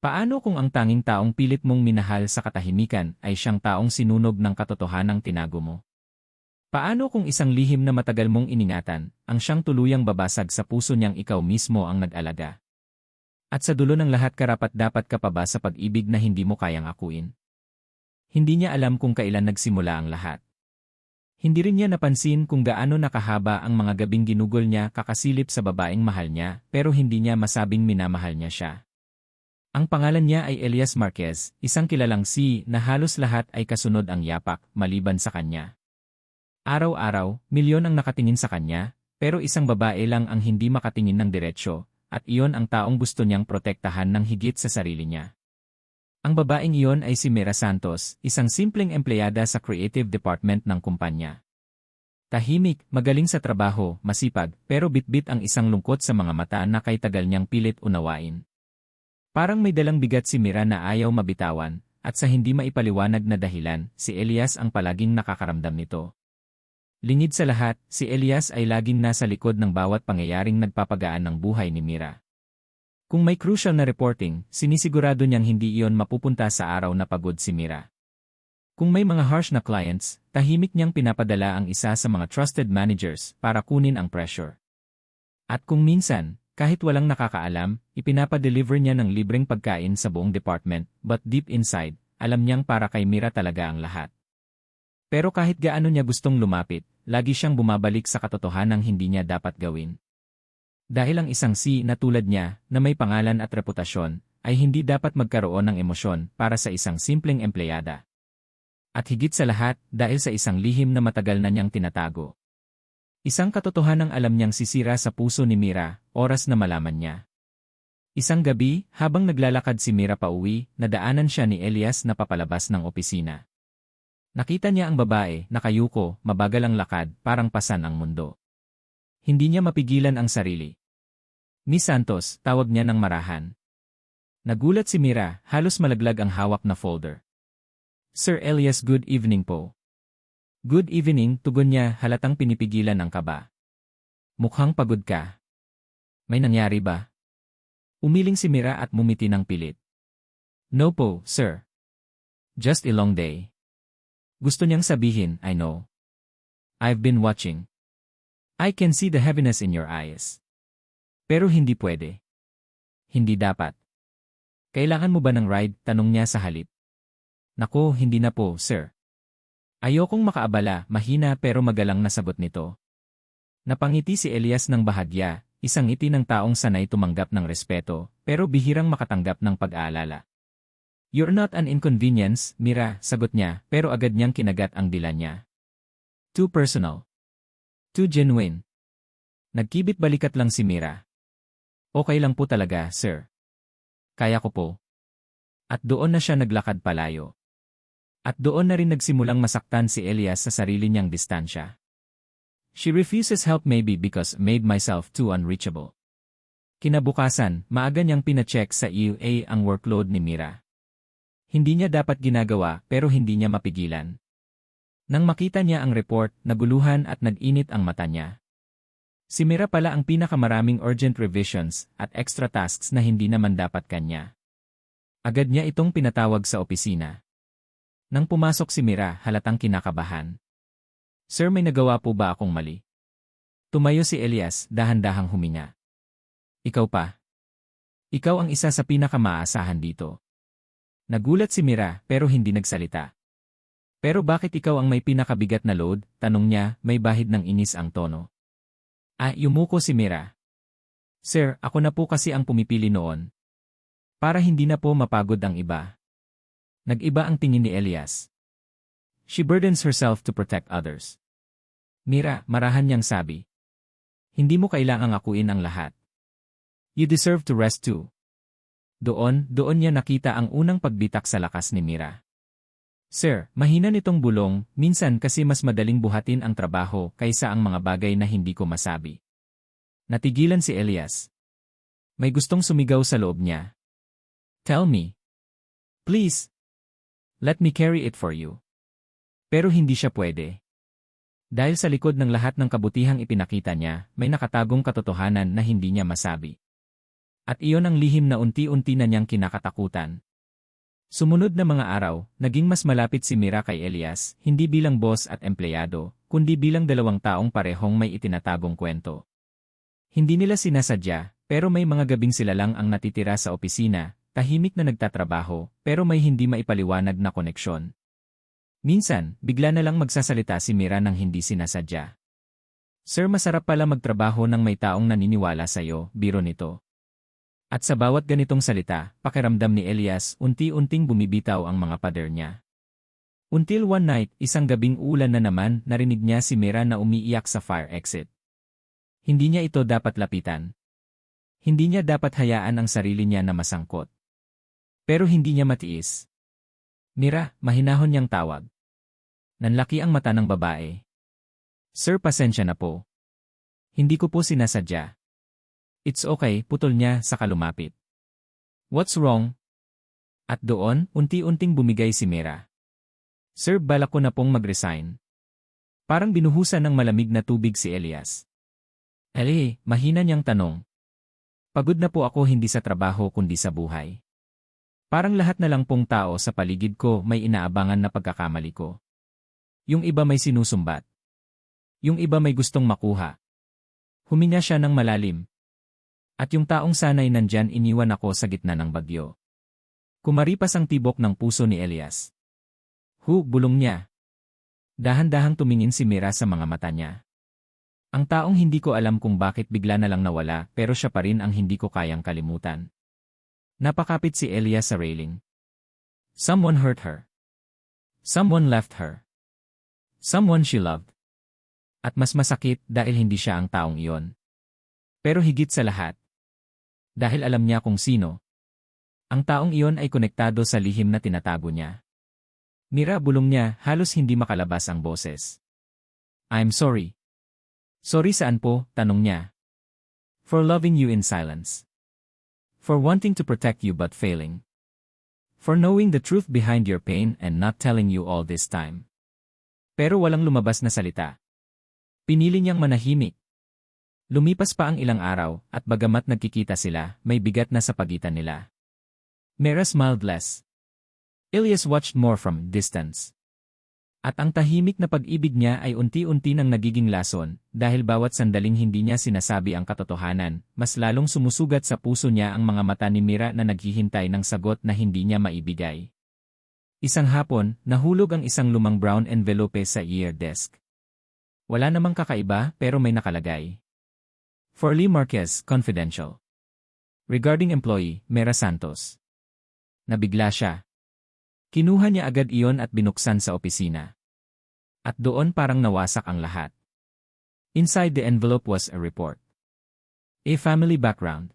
Paano kung ang tanging taong pilit mong minahal sa katahimikan ay siyang taong sinunog ng katotohanang tinago mo? Paano kung isang lihim na matagal mong iningatan, ang siyang tuluyang babasag sa puso niyang ikaw mismo ang nag-alaga? At sa dulo ng lahat karapat dapat ka pa ba sa pag-ibig na hindi mo kayang akuin? Hindi niya alam kung kailan nagsimula ang lahat. Hindi rin niya napansin kung gaano nakahaba ang mga gabing ginugol niya kakasilip sa babaeng mahal niya pero hindi niya masabing minamahal niya siya. Ang pangalan niya ay Elias Marquez, isang kilalang si na halos lahat ay kasunod ang yapak maliban sa kanya. Araw-araw, milyon ang nakatingin sa kanya, pero isang babae lang ang hindi makatingin ng diretsyo, at iyon ang taong gusto niyang protektahan ng higit sa sarili niya. Ang babaeng iyon ay si Mira Santos, isang simpleng empleyada sa creative department ng kumpanya. Tahimik, magaling sa trabaho, masipag, pero bitbit ang isang lungkot sa mga mata na kay tagal niyang pilit unawain. Parang may dalang bigat si Mira na ayaw mabitawan, at sa hindi maipaliwanag na dahilan, si Elias ang palaging nakakaramdam nito. Lingid sa lahat, si Elias ay laging nasa likod ng bawat pangyayaring nagpapagaan ng buhay ni Mira. Kung may crucial na reporting, sinisigurado niyang hindi iyon mapupunta sa araw na pagod si Mira. Kung may mga harsh na clients, tahimik niyang pinapadala ang isa sa mga trusted managers para kunin ang pressure. At kung minsan, kahit walang nakakaalam, ipinapadeliver niya ng libreng pagkain sa buong department, but deep inside, alam niyang para kay Mira talaga ang lahat. Pero kahit gaano niya gustong lumapit, lagi siyang bumabalik sa katotohanang hindi niya dapat gawin. Dahil ang isang si na tulad niya, na may pangalan at reputasyon, ay hindi dapat magkaroon ng emosyon para sa isang simpleng empleyada. At higit sa lahat, dahil sa isang lihim na matagal na niyang tinatago. Isang katotohanang alam niyang sisira sa puso ni Mira, oras na malaman niya. Isang gabi, habang naglalakad si Mira pauwi, nadaanan siya ni Elias na papalabas ng opisina. Nakita niya ang babae, nakayuko, mabagal ang lakad, parang pasan ang mundo. Hindi niya mapigilan ang sarili. Miss Santos, tawag niya ng marahan. Nagulat si Mira, halos malaglag ang hawak na folder. Sir Elias good evening po. Good evening, tugon niya halatang pinipigilan ang kaba. Mukhang pagod ka. May nangyari ba? Umiling si Mira at mumiti ng pilit. No po, sir. Just a long day. Gusto niyang sabihin, I know. I've been watching. I can see the heaviness in your eyes. Pero hindi pwede. Hindi dapat. Kailangan mo ba ng ride? Tanong niya sa halip. Nako, hindi na po, sir. Ayokong makaabala, mahina pero magalang na sagot nito. Napangiti si Elias ng bahagya, isang ngiti ng taong sanay tumanggap ng respeto, pero bihirang makatanggap ng pag-aalala. You're not an inconvenience, Mira, sagot niya, pero agad niyang kinagat ang dila niya. Too personal. Too genuine. Nagkibit balikat lang si Mira. Okay lang po talaga, sir. Kaya ko po. At doon na siya naglakad palayo. At doon na rin nagsimulang masaktan si Elias sa sarili niyang distansya. She refuses help maybe because made myself too unreachable. Kinabukasan, maaga niyang pinacheck sa EUA ang workload ni Mira. Hindi niya dapat ginagawa pero hindi niya mapigilan. Nang makita niya ang report, naguluhan at nag-init ang mata niya. Si Mira pala ang pinakamaraming urgent revisions at extra tasks na hindi naman dapat kanya. Agad niya itong pinatawag sa opisina. Nang pumasok si Mira, halatang kinakabahan. Sir, may nagawa po ba akong mali? Tumayo si Elias, dahan-dahang huminga. Ikaw pa. Ikaw ang isa sa pinakamaasahan dito. Nagulat si Mira pero hindi nagsalita. Pero bakit ikaw ang may pinakabigat na load? Tanong niya, may bahid ng inis ang tono. Ah, yumuko si Mira. Sir, ako na po kasi ang pumipili noon. Para hindi na po mapagod ang iba. Nag-iba ang tingin ni Elias. She burdens herself to protect others. Mira, marahan niyang sabi. Hindi mo kailangang akuin ang lahat. You deserve to rest too. Doon, doon niya nakita ang unang pagbitak sa lakas ni Mira. Sir, mahina nitong bulong, minsan kasi mas madaling buhatin ang trabaho kaysa ang mga bagay na hindi ko masabi. Natigilan si Elias. May gustong sumigaw sa loob niya. Tell me. Please. Let me carry it for you. Pero hindi siya pwede. Dahil sa likod ng lahat ng kabutihang ipinakita niya, may nakatagong katotohanan na hindi niya masabi. At iyon ang lihim na unti-unti na niyang kinakatakutan. Sumunod na mga araw, naging mas malapit si Mira kay Elias, hindi bilang boss at empleyado, kundi bilang dalawang taong parehong may itinatagong kwento. Hindi nila sinasadya, pero may mga gabing sila lang ang natitira sa opisina, tahimik na nagtatrabaho, pero may hindi maipaliwanag na koneksyon. Minsan, bigla na lang magsasalita si Mira nang hindi sinasadya. Sir masarap pala magtrabaho ng may taong naniniwala sa'yo, biro nito. At sa bawat ganitong salita, pakiramdam ni Elias, unti-unting bumibitaw ang mga pader niya. Until one night, isang gabing ulan na naman, narinig niya si Mira na umiiyak sa fire exit. Hindi niya ito dapat lapitan. Hindi niya dapat hayaan ang sarili niya na masangkot. Pero hindi niya matiis. Mira, mahinahon niyang tawag. Nanlaki ang mata ng babae. Sir, pasensya na po. Hindi ko po sinasadya. It's okay, putol niya sa kalumapit. What's wrong? At doon, unti-unting bumigay si Mira. Sir, balak ko na pong mag-resign. Parang binuhusan ng malamig na tubig si Elias. Eli, mahina niyang tanong. Pagod na po ako hindi sa trabaho kundi sa buhay. Parang lahat na lang pong tao sa paligid ko may inaabangan na pagkakamali ko. Yung iba may sinusumbat. Yung iba may gustong makuha. Huminga siya ng malalim, at yung taong sanay nandyan iniwan ako sa gitna ng bagyo. Kumaripas ang tibok ng puso ni Elias. Hu, bulong niya. Dahan-dahang tumingin si Mira sa mga mata niya. Ang taong hindi ko alam kung bakit bigla na lang nawala pero siya pa rin ang hindi ko kayang kalimutan. Napakapit si Elias sa railing. Someone hurt her. Someone left her. Someone she loved. At mas masakit dahil hindi siya ang taong iyon. Pero higit sa lahat, dahil alam niya kung sino. Ang taong iyon ay konektado sa lihim na tinatago niya. Mira bulong niya, halos hindi makalabas ang boses. I'm sorry. Sorry saan po, tanong niya. For loving you in silence. For wanting to protect you but failing. For knowing the truth behind your pain and not telling you all this time. Pero walang lumabas na salita. Pinili niyang manahimik. Lumipas pa ang ilang araw, at bagamat nagkikita sila, may bigat na sa pagitan nila. Mera smiled less. Ilias watched more from distance. At ang tahimik na pag-ibig niya ay unti-unti nang nagiging lason, dahil bawat sandaling hindi niya sinasabi ang katotohanan, mas lalong sumusugat sa puso niya ang mga mata ni Mira na naghihintay ng sagot na hindi niya maibigay. Isang hapon, nahulog ang isang lumang brown envelope sa ear desk. Wala namang kakaiba pero may nakalagay. For Lee Marquez, confidential. Regarding employee, Mera Santos. Nabigla siya. Kinuha niya agad iyon at binuksan sa opisina. At doon parang nawasak ang lahat. Inside the envelope was a report. A family background.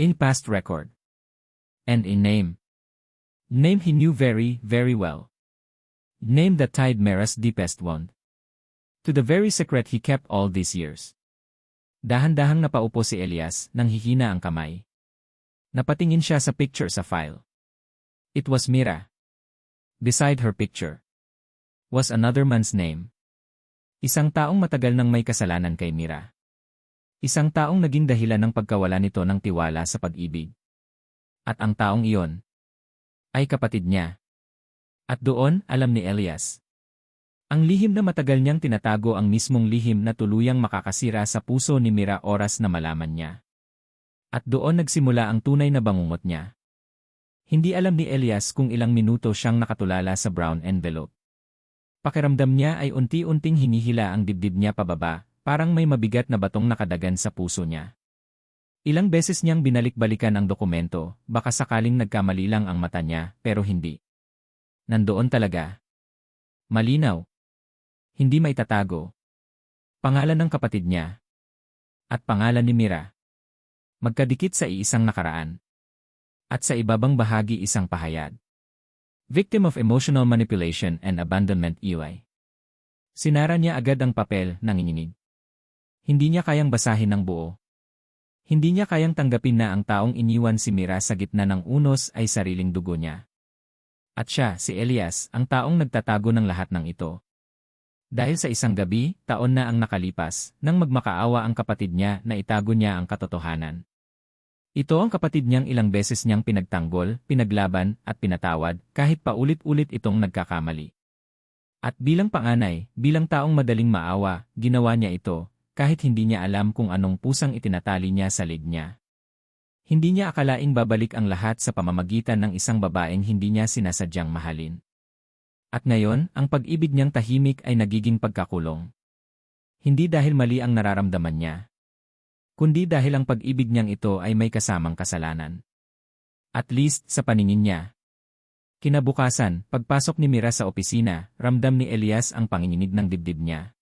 In past record. And a name. Name he knew very, very well. Name that tied Mera's deepest wound. To the very secret he kept all these years. Dahan-dahang napaupo si Elias nang hihina ang kamay. Napatingin siya sa picture sa file. It was Mira. Beside her picture was another man's name. Isang taong matagal nang may kasalanan kay Mira. Isang taong naging dahilan ng pagkawala nito ng tiwala sa pag-ibig. At ang taong iyon ay kapatid niya. At doon, alam ni Elias, ang lihim na matagal niyang tinatago ang mismong lihim na tuluyang makakasira sa puso ni Mira oras na malaman niya. At doon nagsimula ang tunay na bangungot niya. Hindi alam ni Elias kung ilang minuto siyang nakatulala sa brown envelope. Pakiramdam niya ay unti-unting hinihila ang dibdib niya pababa, parang may mabigat na batong nakadagan sa puso niya. Ilang beses niyang binalik-balikan ang dokumento, baka sakaling nagkamali lang ang mata niya, pero hindi. Nandoon talaga. Malinaw, hindi maitatago. Pangalan ng kapatid niya. At pangalan ni Mira. Magkadikit sa iisang nakaraan. At sa ibabang bahagi isang pahayag. Victim of emotional manipulation and abandonment EY. Sinara niya agad ang papel, nanginginig. Hindi niya kayang basahin ng buo. Hindi niya kayang tanggapin na ang taong iniwan si Mira sa gitna ng unos ay sariling dugo niya. At siya, si Elias, ang taong nagtatago ng lahat ng ito. Dahil sa isang gabi, taon na ang nakalipas, nang magmakaawa ang kapatid niya na itago niya ang katotohanan. Ito ang kapatid niyang ilang beses niyang pinagtanggol, pinaglaban, at pinatawad, kahit paulit-ulit itong nagkakamali. At bilang panganay, bilang taong madaling maawa, ginawa niya ito, kahit hindi niya alam kung anong pusang itinatali niya sa lig niya. Hindi niya akalaing babalik ang lahat sa pamamagitan ng isang babaeng hindi niya sinasadyang mahalin. At ngayon, ang pag-ibig niyang tahimik ay nagiging pagkakulong. Hindi dahil mali ang nararamdaman niya, kundi dahil ang pag-ibig niyang ito ay may kasamang kasalanan. At least sa paningin niya. Kinabukasan, pagpasok ni Mira sa opisina, ramdam ni Elias ang panginginig ng dibdib niya.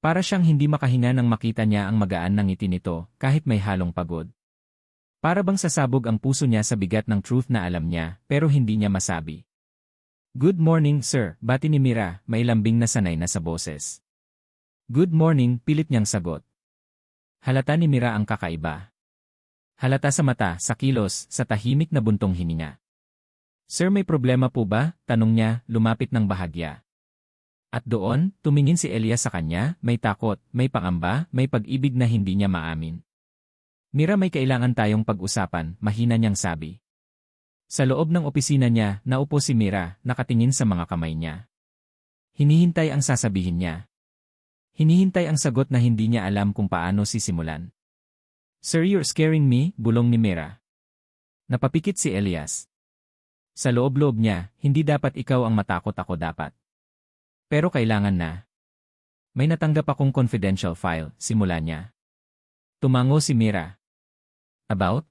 Para siyang hindi makahinga nang makita niya ang magaan ng ngiti nito, kahit may halong pagod. Para bang sasabog ang puso niya sa bigat ng truth na alam niya, pero hindi niya masabi. Good morning, sir, bati ni Mira, may lambing na sanay na sa boses. Good morning, pilit niyang sagot. Halata ni Mira ang kakaiba. Halata sa mata, sa kilos, sa tahimik na buntong hininga. Sir may problema po ba? Tanong niya, lumapit ng bahagya. At doon, tumingin si Elias sa kanya, may takot, may pangamba, may pag-ibig na hindi niya maamin. Mira may kailangan tayong pag-usapan, mahina niyang sabi. Sa loob ng opisina niya, naupo si Mira, nakatingin sa mga kamay niya. Hinihintay ang sasabihin niya. Hinihintay ang sagot na hindi niya alam kung paano sisimulan. Sir you're scaring me, bulong ni Mira. Napapikit si Elias. Sa loob-loob niya, hindi dapat ikaw ang matakot ako dapat. Pero kailangan na. May natanggap akong confidential file, simula niya. Tumango si Mira. About?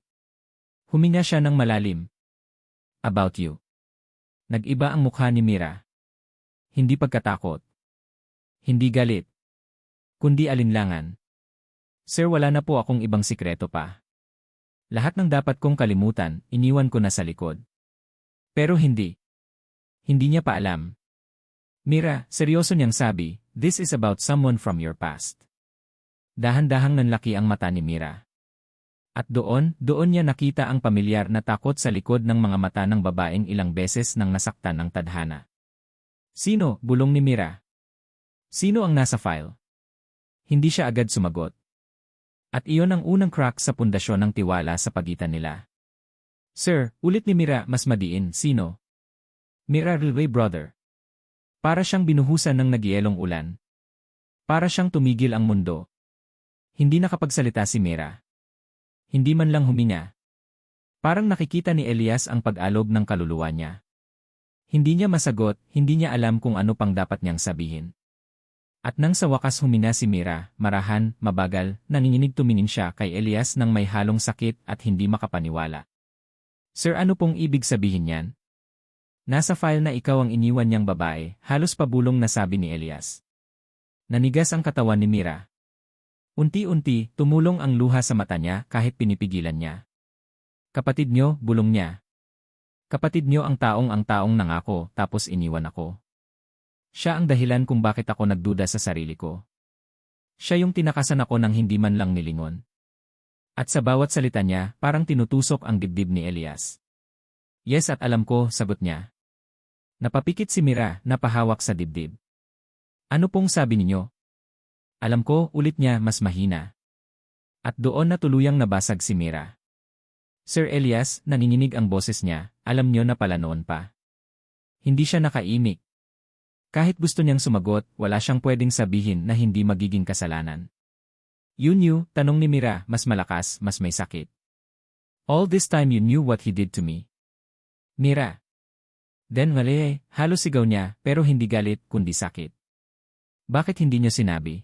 Huminga siya ng malalim. About you. Nag-iba ang mukha ni Mira. Hindi pagkatakot. Hindi galit kundi alinlangan. Sir wala na po akong ibang sikreto pa. Lahat ng dapat kong kalimutan, iniwan ko na sa likod. Pero hindi. Hindi niya pa alam. Mira, seryoso niyang sabi, this is about someone from your past. Dahan-dahang nanlaki ang mata ni Mira. At doon, doon niya nakita ang pamilyar na takot sa likod ng mga mata ng babaeng ilang beses nang nasaktan ng tadhana. Sino, bulong ni Mira? Sino ang nasa file? Hindi siya agad sumagot. At iyon ang unang crack sa pundasyon ng tiwala sa pagitan nila. Sir, ulit ni Mira mas madiin, sino? Mira Rilway Brother. Para siyang binuhusan ng nagyelong ulan. Para siyang tumigil ang mundo. Hindi nakapagsalita si Mira. Hindi man lang huminga. Parang nakikita ni Elias ang pag-alog ng kaluluwa niya. Hindi niya masagot, hindi niya alam kung ano pang dapat niyang sabihin. At nang sa wakas humina si Mira, marahan, mabagal, nanginginig tumingin siya kay Elias nang may halong sakit at hindi makapaniwala. Sir ano pong ibig sabihin niyan? Nasa file na ikaw ang iniwan niyang babae, halos pabulong na sabi ni Elias. Nanigas ang katawan ni Mira. Unti-unti, tumulong ang luha sa mata niya kahit pinipigilan niya. Kapatid niyo, bulong niya. Kapatid niyo ang taong ang taong nangako tapos iniwan ako. Siya ang dahilan kung bakit ako nagduda sa sarili ko. Siya yung tinakasan ako ng hindi man lang nilingon. At sa bawat salita niya, parang tinutusok ang dibdib ni Elias. Yes at alam ko, sagot niya. Napapikit si Mira, napahawak sa dibdib. Ano pong sabi ninyo? Alam ko, ulit niya, mas mahina. At doon na tuluyang nabasag si Mira. Sir Elias, nanginginig ang boses niya, alam niyo na pala noon pa. Hindi siya nakaimik, kahit gusto niyang sumagot, wala siyang pwedeng sabihin na hindi magiging kasalanan. You knew, tanong ni Mira, mas malakas, mas may sakit. All this time you knew what he did to me. Mira. Then mali, halos sigaw niya, pero hindi galit, kundi sakit. Bakit hindi niyo sinabi?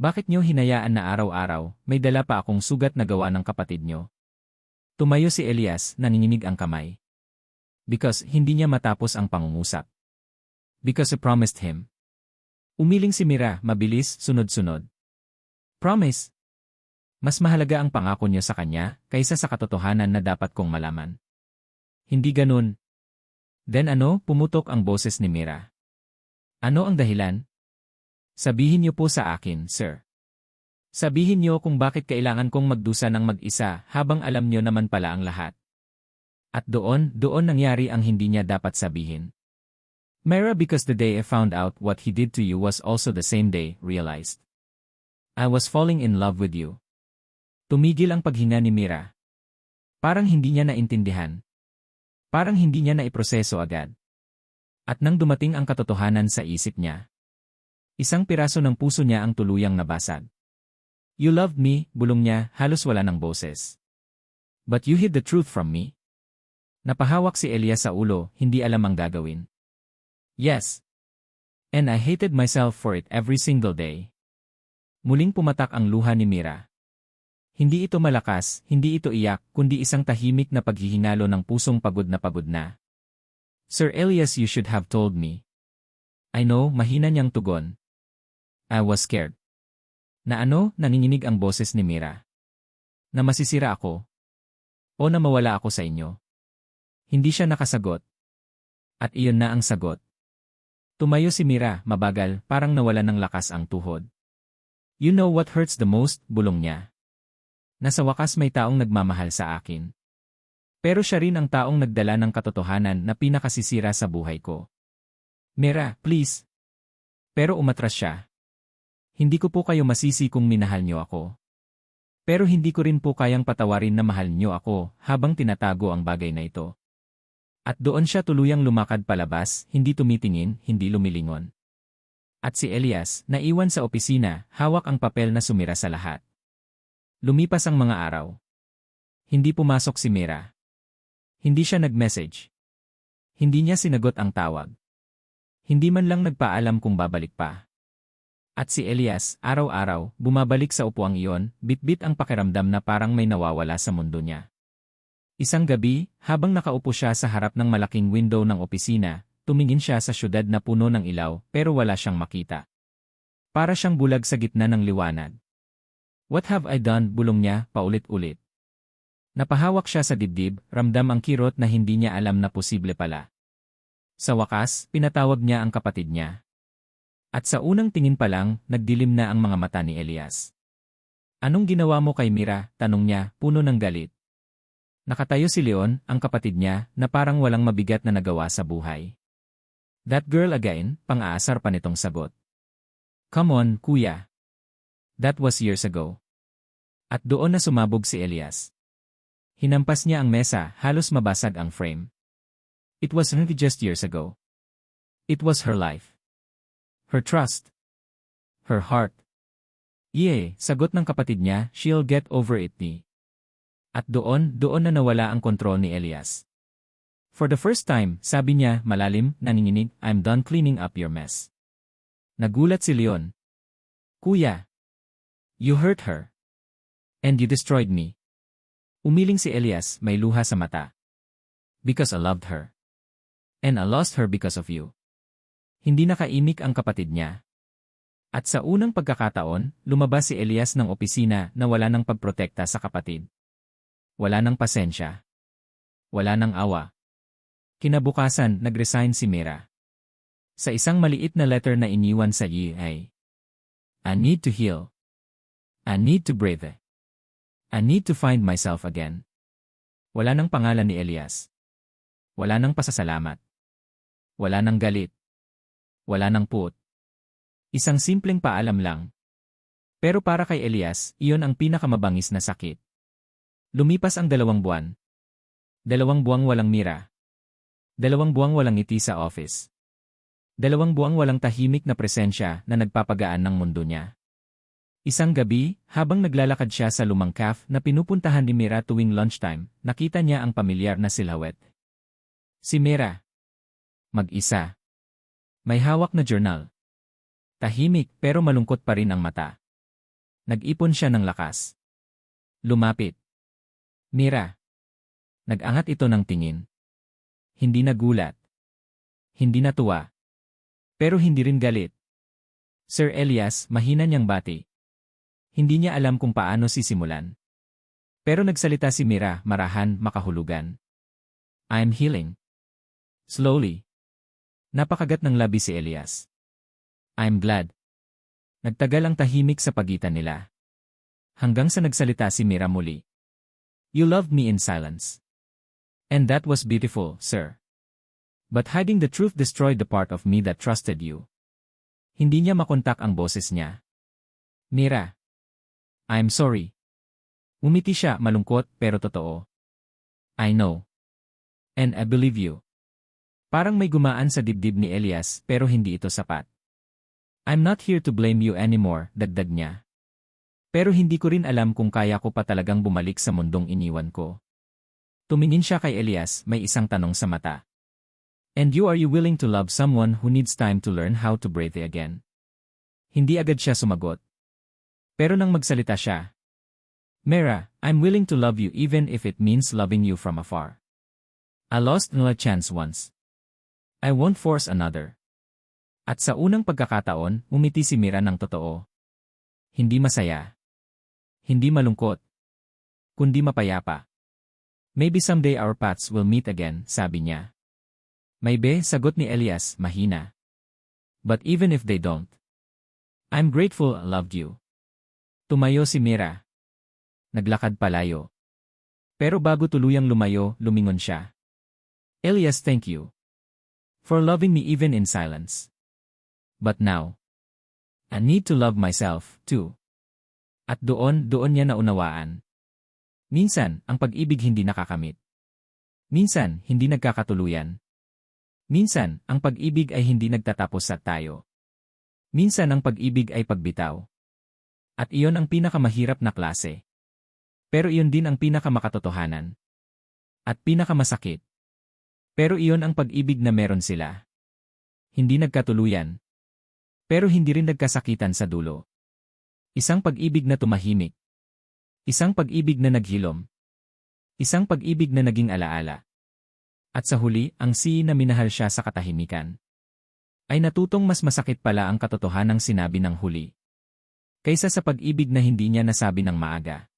Bakit niyo hinayaan na araw-araw, may dala pa akong sugat na gawa ng kapatid niyo? Tumayo si Elias, naninginig ang kamay. Because hindi niya matapos ang pangungusap because I promised him. Umiling si Mira, mabilis, sunod-sunod. Promise. Mas mahalaga ang pangako niyo sa kanya kaysa sa katotohanan na dapat kong malaman. Hindi ganun. Then ano, pumutok ang boses ni Mira. Ano ang dahilan? Sabihin niyo po sa akin, sir. Sabihin niyo kung bakit kailangan kong magdusa ng mag-isa habang alam niyo naman pala ang lahat. At doon, doon nangyari ang hindi niya dapat sabihin. Mera because the day I found out what he did to you was also the same day, realized. I was falling in love with you. Tumigil ang paghinga ni Mira. Parang hindi niya naintindihan. Parang hindi niya naiproseso agad. At nang dumating ang katotohanan sa isip niya, isang piraso ng puso niya ang tuluyang nabasag. You loved me, bulong niya, halos wala ng boses. But you hid the truth from me. Napahawak si Elias sa ulo, hindi alam ang gagawin. Yes. And I hated myself for it every single day. Muling pumatak ang luha ni Mira. Hindi ito malakas, hindi ito iyak, kundi isang tahimik na paghihinalo ng pusong pagod na pagod na. Sir Elias you should have told me. I know, mahina niyang tugon. I was scared. Na ano, nanginginig ang boses ni Mira. Na masisira ako. O na mawala ako sa inyo. Hindi siya nakasagot. At iyon na ang sagot. Tumayo si Mira, mabagal, parang nawala ng lakas ang tuhod. You know what hurts the most, bulong niya. Na sa wakas may taong nagmamahal sa akin. Pero siya rin ang taong nagdala ng katotohanan na pinakasisira sa buhay ko. Mira, please. Pero umatras siya. Hindi ko po kayo masisi kung minahal niyo ako. Pero hindi ko rin po kayang patawarin na mahal niyo ako habang tinatago ang bagay na ito. At doon siya tuluyang lumakad palabas, hindi tumitingin, hindi lumilingon. At si Elias, naiwan sa opisina, hawak ang papel na sumira sa lahat. Lumipas ang mga araw. Hindi pumasok si Mira. Hindi siya nag-message. Hindi niya sinagot ang tawag. Hindi man lang nagpaalam kung babalik pa. At si Elias, araw-araw, bumabalik sa upuang iyon, bitbit ang pakiramdam na parang may nawawala sa mundo niya. Isang gabi, habang nakaupo siya sa harap ng malaking window ng opisina, tumingin siya sa syudad na puno ng ilaw pero wala siyang makita. Para siyang bulag sa gitna ng liwanag. What have I done? bulong niya, paulit-ulit. Napahawak siya sa dibdib, ramdam ang kirot na hindi niya alam na posible pala. Sa wakas, pinatawag niya ang kapatid niya. At sa unang tingin pa lang, nagdilim na ang mga mata ni Elias. Anong ginawa mo kay Mira? Tanong niya, puno ng galit. Nakatayo si Leon, ang kapatid niya, na parang walang mabigat na nagawa sa buhay. That girl again, pang-aasar pa nitong sagot. Come on, kuya. That was years ago. At doon na sumabog si Elias. Hinampas niya ang mesa, halos mabasag ang frame. It was really just years ago. It was her life. Her trust. Her heart. Yeah, sagot ng kapatid niya, she'll get over it ni. At doon, doon na nawala ang kontrol ni Elias. For the first time, sabi niya, malalim, naninginig, I'm done cleaning up your mess. Nagulat si Leon. Kuya. You hurt her. And you destroyed me. Umiling si Elias, may luha sa mata. Because I loved her. And I lost her because of you. Hindi nakaimik ang kapatid niya. At sa unang pagkakataon, lumabas si Elias ng opisina na wala ng pagprotekta sa kapatid. Wala ng pasensya. Wala ng awa. Kinabukasan, nag-resign si Mira. Sa isang maliit na letter na iniwan sa EA. I need to heal. I need to breathe. I need to find myself again. Wala ng pangalan ni Elias. Wala ng pasasalamat. Wala ng galit. Wala ng put. Isang simpleng paalam lang. Pero para kay Elias, iyon ang pinakamabangis na sakit. Lumipas ang dalawang buwan. Dalawang buwang walang mira. Dalawang buwang walang ngiti sa office. Dalawang buwang walang tahimik na presensya na nagpapagaan ng mundo niya. Isang gabi, habang naglalakad siya sa lumang caf na pinupuntahan ni Mira tuwing lunchtime, nakita niya ang pamilyar na silhouette. Si Mira. Mag-isa. May hawak na journal. Tahimik pero malungkot pa rin ang mata. Nag-ipon siya ng lakas. Lumapit. Mira. Nag-angat ito ng tingin. Hindi nagulat. Hindi natuwa. Pero hindi rin galit. Sir Elias, mahina niyang bati. Hindi niya alam kung paano sisimulan. Pero nagsalita si Mira, marahan, makahulugan. I'm healing. Slowly. Napakagat ng labi si Elias. I'm glad. Nagtagal ang tahimik sa pagitan nila. Hanggang sa nagsalita si Mira muli. You loved me in silence. And that was beautiful, sir. But hiding the truth destroyed the part of me that trusted you. Hindi niya makontak ang boses niya. Mira. I'm sorry. Umiti siya malungkot pero totoo. I know. And I believe you. Parang may gumaan sa dibdib ni Elias pero hindi ito sapat. I'm not here to blame you anymore, dagdag niya. Pero hindi ko rin alam kung kaya ko pa talagang bumalik sa mundong iniwan ko. Tumingin siya kay Elias, may isang tanong sa mata. And you are you willing to love someone who needs time to learn how to breathe again? Hindi agad siya sumagot. Pero nang magsalita siya, Mera, I'm willing to love you even if it means loving you from afar. I lost no chance once. I won't force another. At sa unang pagkakataon, umiti si Mira ng totoo. Hindi masaya. Hindi malungkot. Kundi mapayapa. Maybe someday our paths will meet again, sabi niya. May be, sagot ni Elias, mahina. But even if they don't, I'm grateful I loved you. Tumayo si Mira. Naglakad palayo. Pero bago tuluyang lumayo, lumingon siya. Elias thank you. For loving me even in silence. But now, I need to love myself, too. At doon, doon niya naunawaan. Minsan, ang pag-ibig hindi nakakamit. Minsan, hindi nagkakatuluyan. Minsan, ang pag-ibig ay hindi nagtatapos sa tayo. Minsan ang pag-ibig ay pagbitaw. At iyon ang pinakamahirap na klase. Pero iyon din ang pinakamakatotohanan. At pinakamasakit. Pero iyon ang pag-ibig na meron sila. Hindi nagkatuluyan. Pero hindi rin nagkasakitan sa dulo. Isang pag-ibig na tumahimik. Isang pag-ibig na naghilom. Isang pag-ibig na naging alaala. At sa huli, ang si na minahal siya sa katahimikan. Ay natutong mas masakit pala ang katotohanang sinabi ng huli. Kaysa sa pag-ibig na hindi niya nasabi ng maaga.